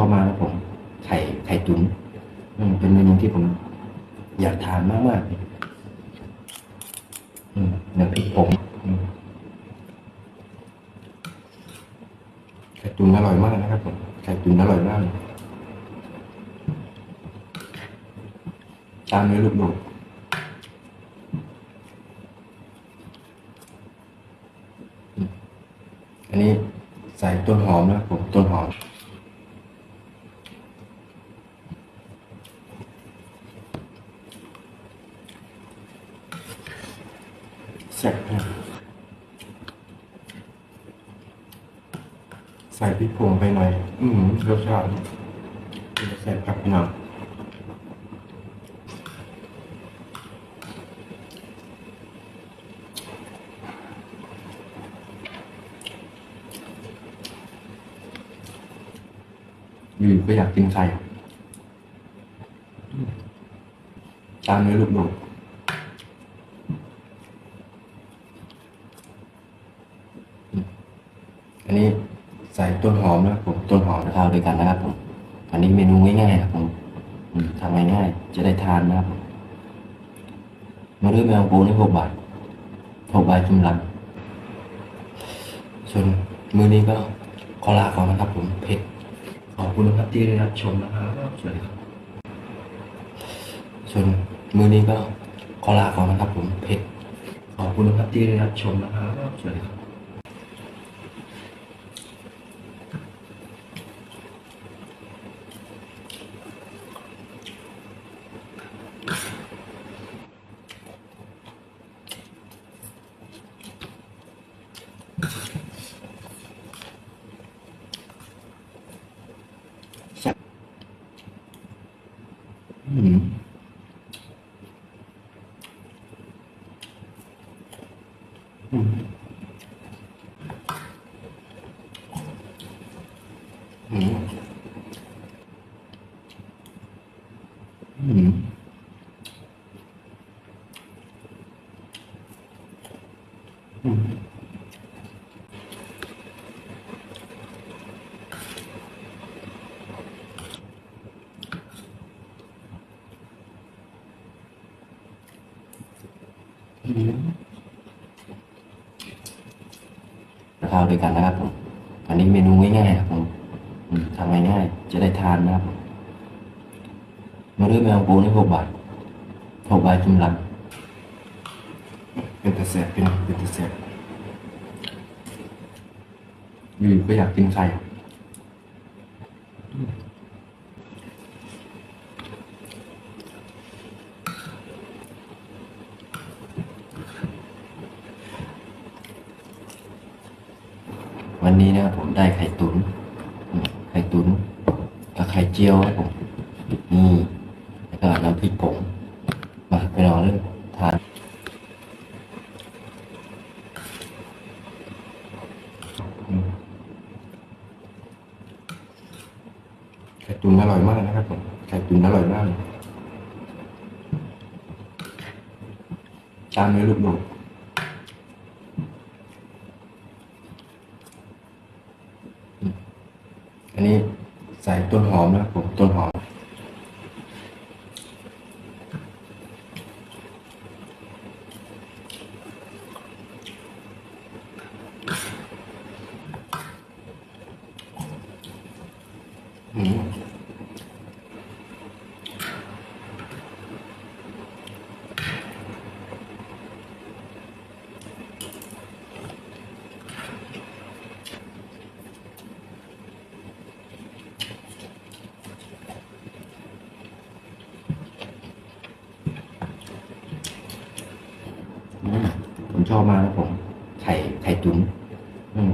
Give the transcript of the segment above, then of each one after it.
อบมากนะผมไข่ไข่ตุ๋นเป็นเมนูที่ผมอยากทานมากมากอืมน้ำพริกผมไข่ตุ๋นอร่อยมากนะครับผมไข่ตุ๋นอร่อยมากเลยตามด้วยลูกโดดอันนี้ใส่ต้นหอมนะครับผมต้นหอม แซ่บนะใส่พริกผงไปหน่อย อืมรสชาติแซ่บครับพี่น้องอยู่ก็อยากกินไข่อืมตามด้วยลูกโดด อันนี้ใส่ต้นหอมนะครับผมต้นหอมทาด้วยกันนะครับผมอันนี้เมนูง่ายๆครับผมทำง่ายๆจะได้ทานนะครับมาด้วยแมวปูนี่หกบาทหกบาทจุมลังส่วนมือนี้ก็ขอลาก่อนนะครับผมเผ็ดขอบคุณนะครับที่ได้รับชมนะครับสวัสดีครับ ส่วนมือนี้ก็ขอลาก่อนนะครับผมเผ็ดขอบคุณนะครับที่ได้รับชมนะครับสวัสดีครับ อืม อืมอืมอืมอืมอืมทาน ด้วยกันนะครับผมอันนี้เมนูง่ายๆครับผมทำง่ายๆจะได้ทานนะครับมาด้วยแมวปูนี่หกบาทหกบาทจุมลังเป็นตะเสบเป็นเป็นตะเสบอยู่ก็อยากกินไข่ วันนี้นะครับผมได้ไข่ตุนไข่ตุนกับไข่เจียวครับผมนี่แล้วก็น้ำพริกผงมาไปลองเล่นทานไข่ตุ๋นอร่อยมากนะครับผมไข่ตุ๋นอร่อยมากตามด้วยลูกโดดอืมอันนี้ใส่ต้นหอ มนะครับผมต้นหอม อืมอืมผม ชอบมากนะผม ไข่ไข่ตุ๋น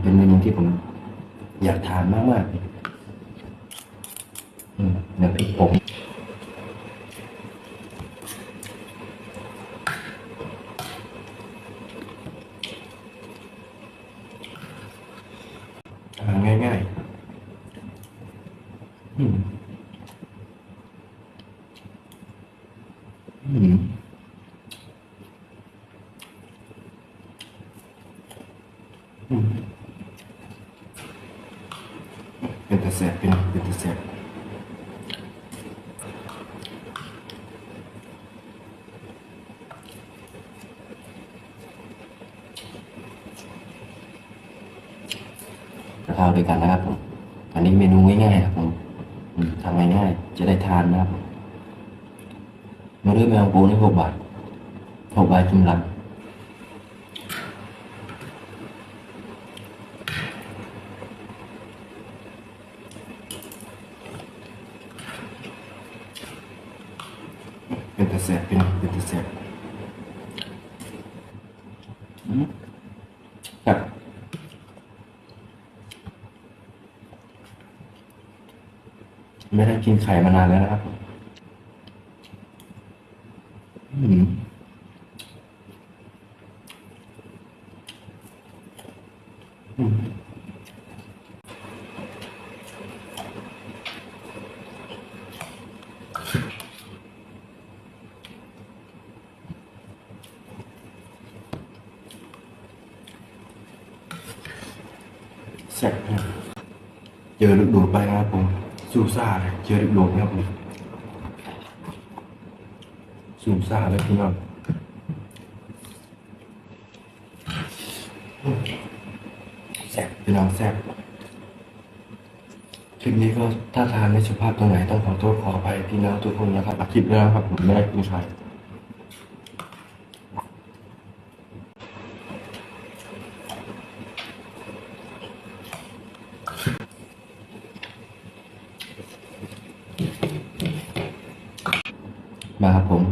เป็นเมนูที่ผม อยากทานมากมากน้ำพริกผงอาหารง่ายๆอืมอืมอืมเป็นตะแสบเป็นเป็นตะแสบ ข้าวด้วยกันนะครับผมอันนี้เมนูง่ายๆครับผมทำง่ายๆจะได้ทานนะครับมาเริ่มแมงปูนี่หกบาทหกบาทจุ่มลำเป็นตะเสียบเป็นเป็นตะเสียบอืมครับ ไม่ได้กินไข่มานานแล้วนะครับอืมอืมแซ่บนะเจอลูกดูดไปนะครับผม ซูซ่าเลยเจอลูกดูดนครับผมสูซ่าเลยพี่น้องแซ่บพี่น้องแซ่บคลิปนี้ก็ถ้าทานไม่สุภาพตรงไหนต้องขอโทษขออภัยพี่น้องทุกคนนะครับอัดคลิปแล้วครับผมไม่ได้กินไข่ มาครับผม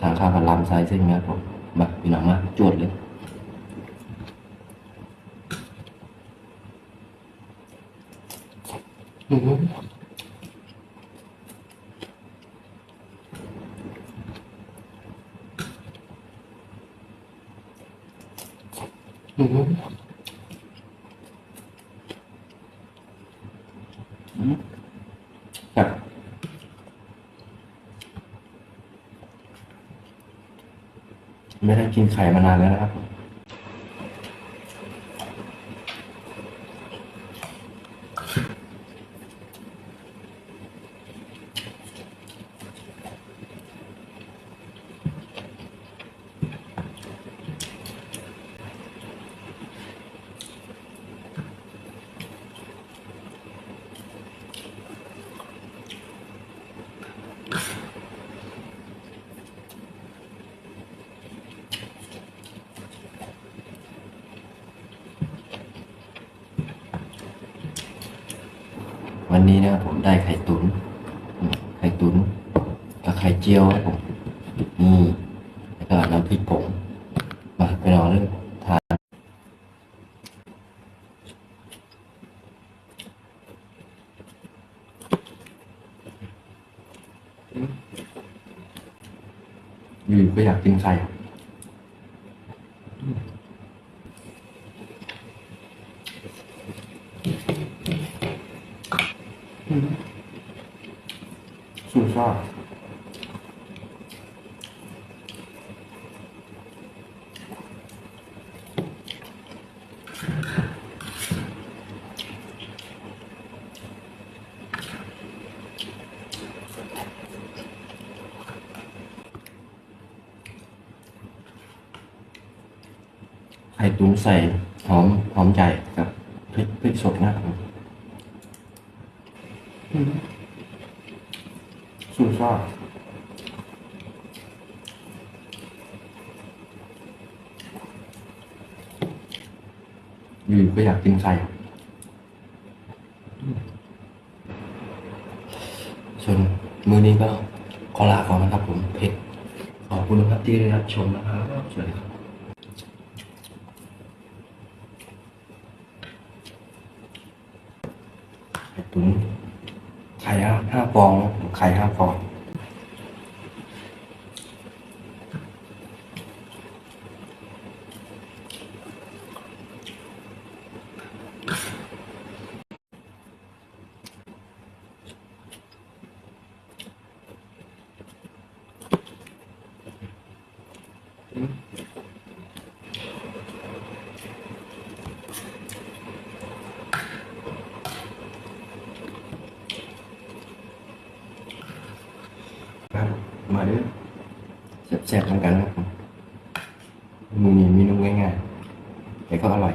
ทางข้าวผัดลำไซส์เส้นนะครับผม มาพี่น้องมาจวดเลยอือหืออือหืออืมครับ ไม่ได้กินไข่มานานแล้วนะครับผม วันนี้นะครับผมได้ไข่ตุนไข่ตุนกับไข่เจียวครับผมนี่แล้วก็น้ำพริกผงมาไปรอเรื่องทานอยู่ก็อยากกินไข่ สูตรชอบไข่ตุ๋นใส่หอมหอมใหญ่กับพริกพริกสดนะครับผมอืม สูตรชอบอยู่ก็อยากกินไข่ส่วนมือนี้ก็ขอลาก่อนนะครับผมเผ็ดขอบคุณนะครับที่ได้รับชมนะครับสวัสดีครับไข่ตุ๋น ข่ห้าฟองไข่ห้าฟอง ครับมาเด้อแซ่บๆเหมือนกันนะครับมมือนี้เมนูง่ายๆแต่ก็อร่อย